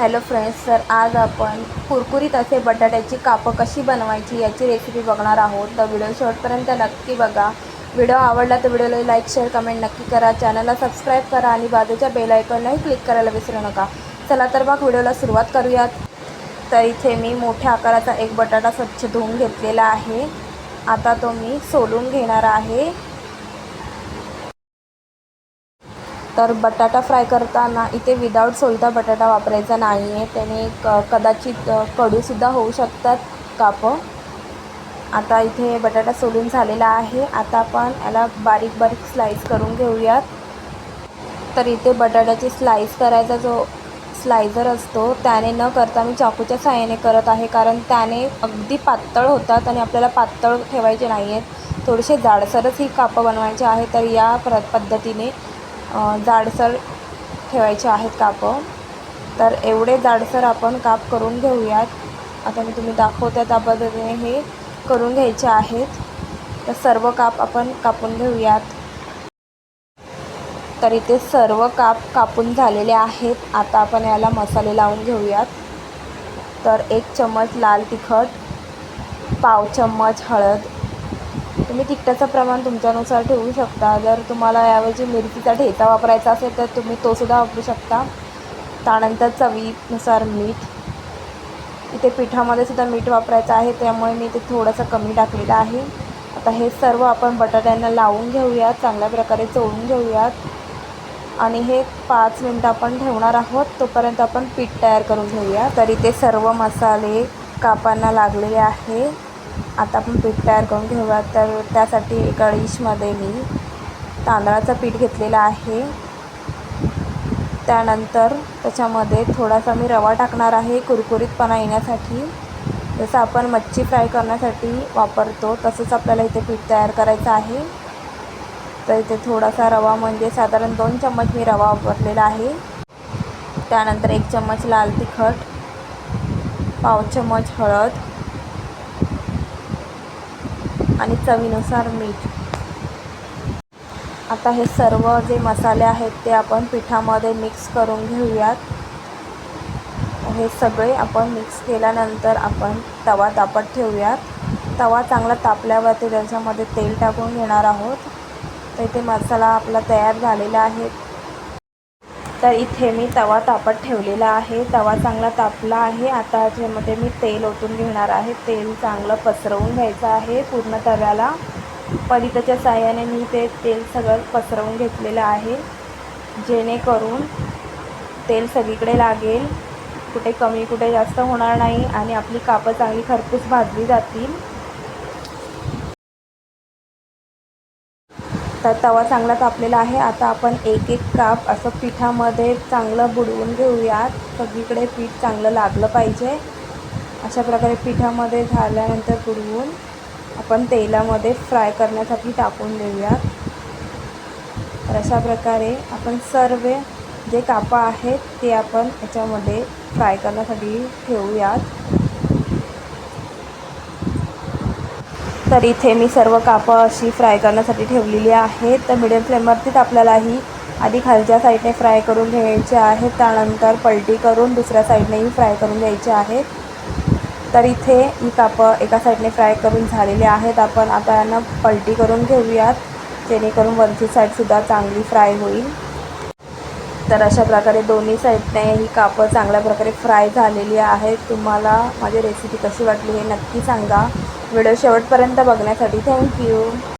Hello friends तर आज आपण कुरकुरीत असे बटाट्याची कापं कशी बनवायची याची रेसिपी बघणार आहोत. तर व्हिडिओ शॉर्टपर्यंत नक्की बघा. व्हिडिओ आवडला तर व्हिडिओला लाईक शेअर कमेंट नक्की करा. चॅनलला सबस्क्राईब करा आणि बाजूच्या बेल आयकॉनलाही क्लिक करायला विसरू नका. चला तर मग व्हिडिओला सुरुवात करूयात. तर इथे मी मोठ्या आकाराचा एक बटाटा स्वच्छ धुवून घेतलेला आहे. आता तो मी सोलून घेणार आहे. तर बटाटा फ्राय करताना इथे विदाऊट सोलता बटाटा वापरायचा नाही आहे त्याने क कदाचित कडूसुद्धा होऊ शकतात कापं. आता इथे बटाटा सोलून झालेला आहे. आता आपण याला बारीक बारीक स्लाईस करून घेऊयात. तर इथे बटाट्याची स्लाईस करायचा जो स्लायझर असतो त्याने न करता मी चाकूच्या सहाय्याने करत आहे. कारण त्याने अगदी पातळ होतात आणि आपल्याला पातळ ठेवायचे नाही आहेत थोडेसे जाडसरच ही कापं बनवायचे आहे तर या प्र पद्धतीने जाडसर ठेवायचे आहेत कापं. तर एवढे जाडसर आपण काप करून घेऊयात. आता मी तुम्ही दाखवत्या त्या पद्धतीने हे करून घ्यायचे आहेत. तर सर्व काप आपण कापून घेऊयात. तर इथे सर्व काप कापून झालेले आहेत. आता आपण याला मसाले लावून घेऊयात. तर एक चम्मच लाल तिखट पाव चम्मच हळद तुम्ही तिखटाचं प्रमाण तुमच्यानुसार ठेवू शकता. जर तुम्हाला याऐवजी मिरचीचा ठेचा वापरायचा असेल तर तुम्ही तोसुद्धा वापरू शकता. त्यानंतर चवीनुसार मीठ. इथे पिठामध्ये सुद्धा मीठ वापरायचं आहे त्यामुळे मी इथे थोडंसं कमी टाकलेलं आहे. आता हे सर्व आपण बटाट्यांना लावून घेऊयात. चांगल्या प्रकारे चोळून घेऊयात. आणि हे पाच मिनटं आपण ठेवणार आहोत. तोपर्यंत आपण पीठ तयार करून घेऊया. तरी ते सर्व मसाले कापांना लागलेले आहे. आता आपण पीठ तयार करून घेऊया. तर त्यासाठी एका डिशमध्ये मी तांदळाचं पीठ घेतलेलं आहे. त्यानंतर त्याच्यामध्ये थोडासा मी रवा टाकणार आहे कुरकुरीतपणा येण्यासाठी. जसं आपण मच्छी फ्राय करण्यासाठी वापरतो तसंच आपल्याला इथे पीठ तयार करायचं आहे. तर इथे थोडासा रवा म्हणजे साधारण दोन चम्मच मी रवा वापरलेला आहे. त्यानंतर एक चम्मच लाल तिखट पाव चम्मच हळद आणि चवीनुसार मीठ. आता हे सर्व जे मसाले आहेत ते आपण पिठामध्ये मिक्स करून घेऊयात. हे सगळे आपण मिक्स केल्यानंतर आपण तवा तापत ठेवूयात. तवा चांगला तापल्यावरती त्याच्यामध्ये तेल टाकून घेणार आहोत. तर इथे मसाला आपला तयार झालेला आहे. तर इथे मी तवा तापत ठेवलेला आहे. तवा चांगला तापला आहे. आता याच्यामध्ये मी तेल ओतून घेणार आहे. तेल चांगलं पसरवून घ्यायचं आहे. पूर्ण तव्याला पलिताच्या साह्याने मी ते तेल सगळं पसरवून घेतलेलं आहे. जेणेकरून तेल सगळीकडे लागेल. कुठे कमी कुठे जास्त होणार नाही आणि आपली कापं चांगली खरपूस भाजली जातील. तर तवा चांगला तापलेला आहे. आता आपण एक एक काप असं पिठामध्ये चांगलं बुडवून घेऊयात. सगळीकडे पीठ चांगलं लागलं पाहिजे. अशा प्रकारे पिठामध्ये झाल्यानंतर बुडवून आपण तेलामध्ये फ्राय करण्यासाठी टाकून देऊयात. तर अशा प्रकारे आपण सर्व जे कापं आहेत ते आपण याच्यामध्ये फ्राय करण्यासाठी ठेवूयात. तर इथे मी सर्व कापं अशी फ्राय करण्यासाठी ठेवलेली आहेत. तर मिडियम फ्लेमवरतीच आपल्याला ही आधी खालच्या साईडने फ्राय करून घ्यायचे आहेत. त्यानंतर पलटी करून दुसऱ्या साईडनेही फ्राय करून घ्यायचे आहेत. तर इथे ही कापं एका साईडने फ्राय करून झालेली आहेत. आपण आता यांना पलटी करून घेऊयात. जेणेकरून वरची साईडसुद्धा चांगली फ्राय होईल. तर अशा प्रकारे दोन्ही साईडने ही कापं चांगल्या प्रकारे फ्राय झालेली आहेत. तुम्हाला माझी रेसिपी कशी वाटली हे नक्की सांगा. व्हिडिओ शेवटपर्यंत बघण्यासाठी थँक्यू.